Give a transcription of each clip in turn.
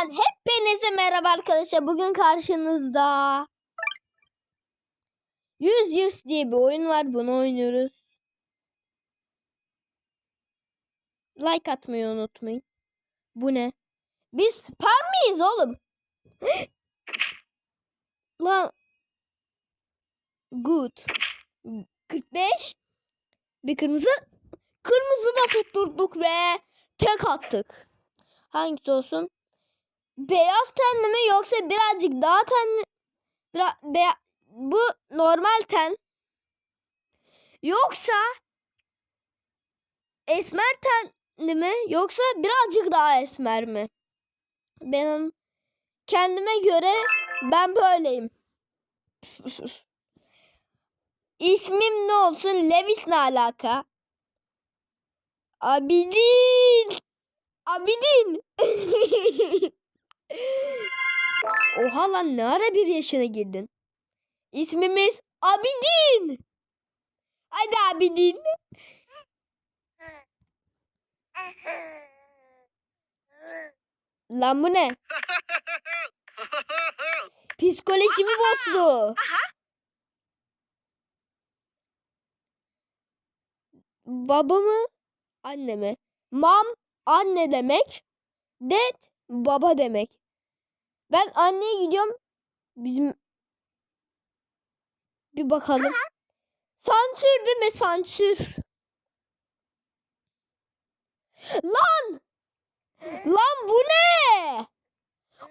Hepinize merhaba arkadaşlar. Bugün karşınızda 100 Years diye bir oyun var. Bunu oynuyoruz. Like atmayı unutmayın. Bu ne? Biz spam miyiz oğlum? Lan Good. 45 bir kırmızı kırmızı da tutturduk ve tek attık. Hangisi olsun? Beyaz tenli mi yoksa birazcık daha tenli? Biraz, beya, bu normal ten. Yoksa esmer tenli mi yoksa birazcık daha esmer mi? Benim kendime göre ben böyleyim. İsmim ne olsun? Levis ne alaka? Abidin. Abidin. Oha lan ne ara bir yaşına girdin? İsmimiz Abidin. Hadi Abidin. Lan bu ne? Psikolojimi bozdu. Babamı annemi. Mom anne demek. Dad baba demek. Ben anneye gidiyorum. Bizim bir bakalım. Sansür değil mi? Sansür. Lan! Lan bu ne?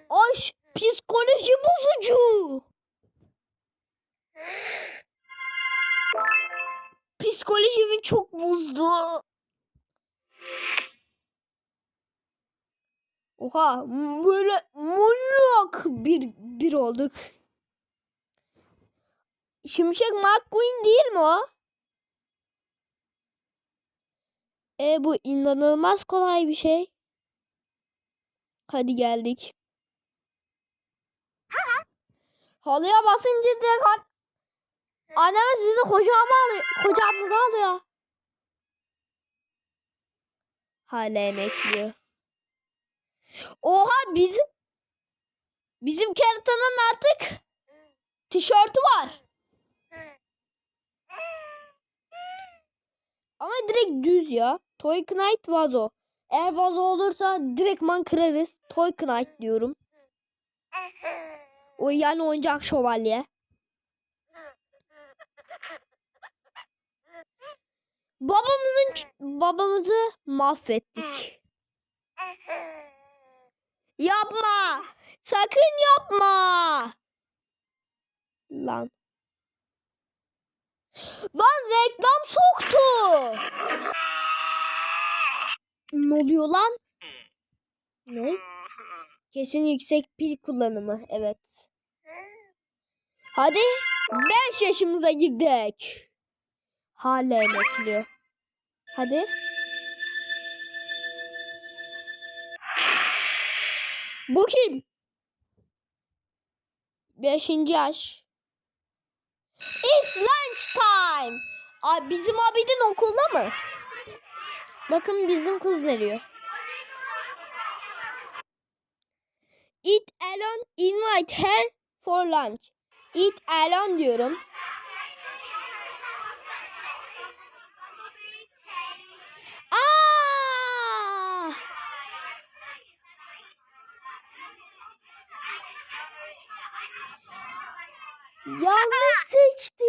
Aş psikoloji bozucu. Psikolojimi çok bozdu. Oha böyle manyak bir bir olduk. Şimşek McQueen değil mi o? E bu inanılmaz kolay bir şey. Hadi geldik. Halıya basınca direkt an- annemiz bizi kucağıma alıyor. Kucağımıza alıyor. Hala emekliyor. Oha bizim bizim keratanın artık tişörtü var. Ama direkt düz ya. Toy Knight vazo. Eğer vazo olursa direktman kırarız. Toy Knight diyorum. O yani oyuncak şövalye. Babamızın babamızı mahvettik. Yapma. Sakın yapma. Lan. Lan reklam soktu. Ne oluyor lan? Ne? Kesin yüksek pil kullanımı. Evet. Hadi 5 yaşımıza girdik. Hala emekliyor. Hadi. Bu kim? Beşinci yaş. It's lunch time. Ay bizim abidin okulda mı? Bakın bizim kız veriyor. Eat alone, invite her for lunch. Eat alone diyorum. Yanlış seçtik.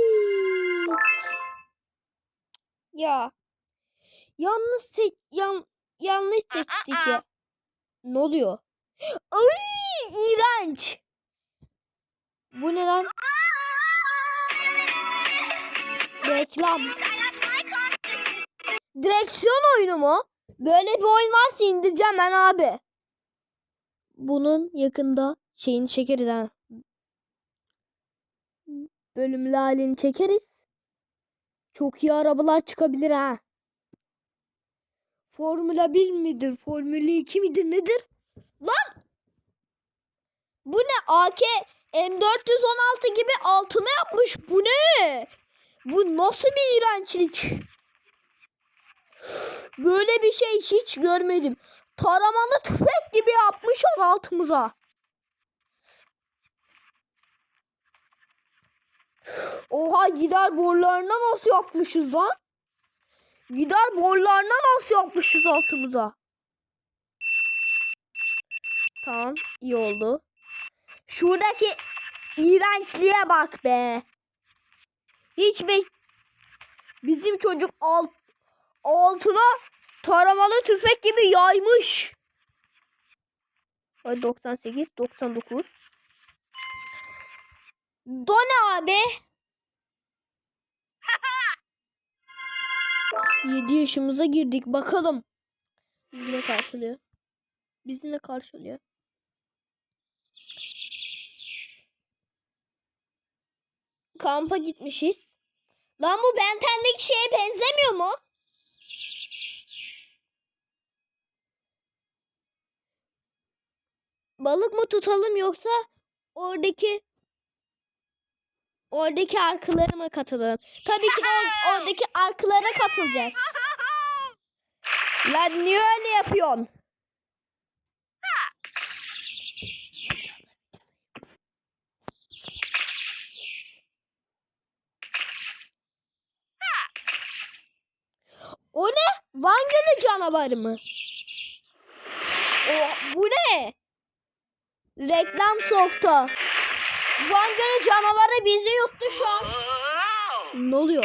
Ya. Yanlış seç yan yanlış seçtik ya. Ne oluyor? Ay, iğrenç. Bu ne lan? Reklam. Direksiyon oyunu mu? Böyle bir oyun varsa indireceğim ben abi. Bunun yakında şeyini çekeriz ha. Bölümlü halini çekeriz. Çok iyi arabalar çıkabilir ha. Formula 1 midir? Formula 2 midir? Nedir? Lan! Bu ne? AK M416 gibi altına yapmış. Bu ne? Bu nasıl bir iğrençlik? Böyle bir şey hiç görmedim. taramalı tüfek gibi yapmışız altımıza. Oha gider borularına nasıl yapmışız lan? Gider borularına nasıl yapmışız altımıza? Tamam iyi oldu. Şuradaki iğrençliğe bak be. Hiç be bizim çocuk alt, altına taramalı tüfek gibi yaymış. Ay 98 99 Done abi. 7 yaşımıza girdik bakalım. Bizi ne karşılıyor? Bizi ne karşılıyor? Kampa gitmişiz. Lan bu Benten'deki şeye benzemiyor mu? Balık mı tutalım yoksa oradaki oradaki arkalara mı katılalım? Tabii ki de or- oradaki arkalara katılacağız. Lan niye öyle yapıyorsun? O ne? Van Gölü canavarı mı? O, bu ne? Reklam soktu. Van Gölü canavarı bizi yuttu şu an. Ne oluyor?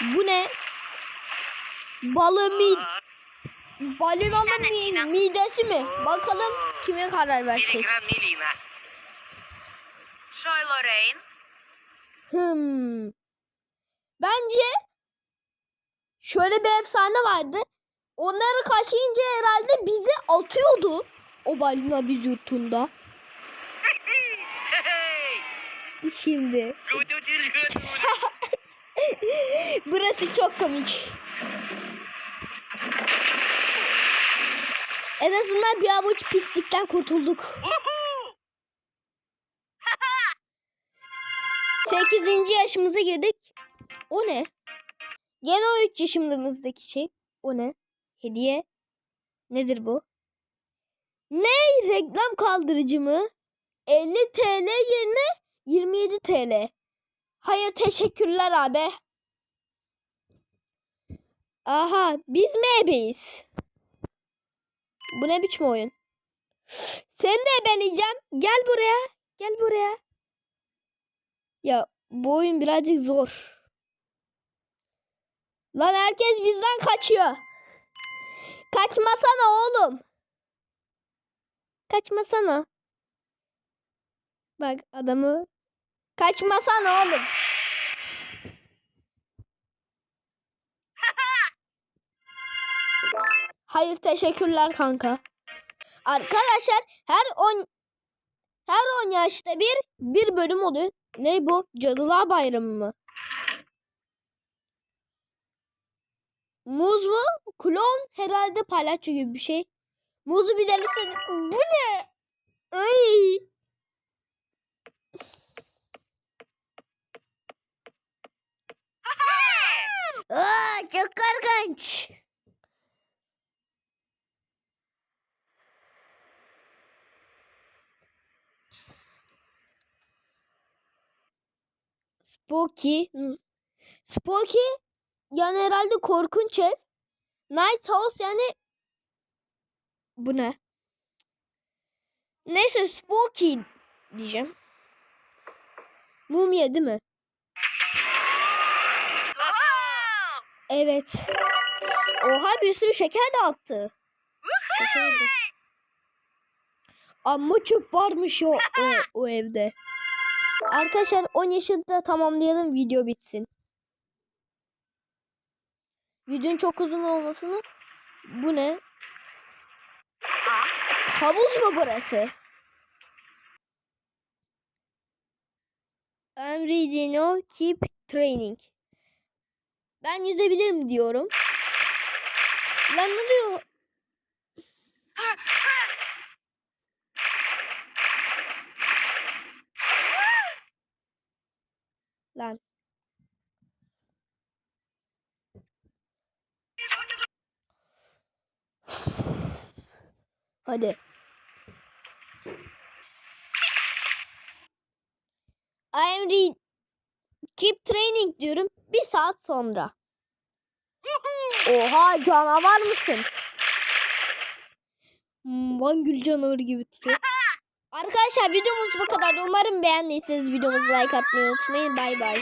Bu ne? Balı mi? Balinanın mi, midesi mi? Bakalım kime karar Nilina. Soy Lorraine. Hmm. Bence şöyle bir efsane vardı. Onları kaşıyınca herhalde bizi atıyordu. O balina bizi yuttuğunda. Şimdi. Burası çok komik. En azından bir avuç pislikten kurtulduk. 8. yaşımıza girdik. O ne? Gene o 3 yaşımızdaki şey. O ne? Hediye. Nedir bu? Ne? Reklam kaldırıcı mı? 50 TL yerine 27 TL. Hayır teşekkürler abi. Aha biz mi ebeyiz? Bu ne biçim oyun? Seni de ebeleyeceğim. Gel buraya. Gel buraya. Ya bu oyun birazcık zor. Lan herkes bizden kaçıyor. Kaçmasana oğlum. Kaçmasana. Bak adamı. Kaçmasana oğlum. Hayır teşekkürler kanka. Arkadaşlar her 10 her 10 yaşta bir bir bölüm oluyor. Ne bu? Cadılar Bayramı mı? Muz mu? Klon herhalde palyaço gibi bir şey. Muzu bir delete... Bu ne? Ay. Aa, çok korkunç. Spooky. Spooky yani herhalde korkunç ev. Night House yani bu ne? Neyse Spooky diyeceğim. Mumya değil mi? Evet. Oha bir sürü şeker de attı. Şeker. Ama çöp varmış o, o, o evde. Arkadaşlar 10 yaşı da tamamlayalım video bitsin. Videonun çok uzun olmasını. Bu ne? Havuz mu burası? I'm ready now. Keep training. Ben yüzebilirim diyorum. Lan ne oluyor? Lan. Hadi. I am re- keep training diyorum. Bir saat sonra. Oha canavar mısın? Hmm, Van Gül canavarı gibi tutuyor. Arkadaşlar videomuz bu kadar. Umarım beğendiyseniz videomuzu like atmayı unutmayın. Bay bay.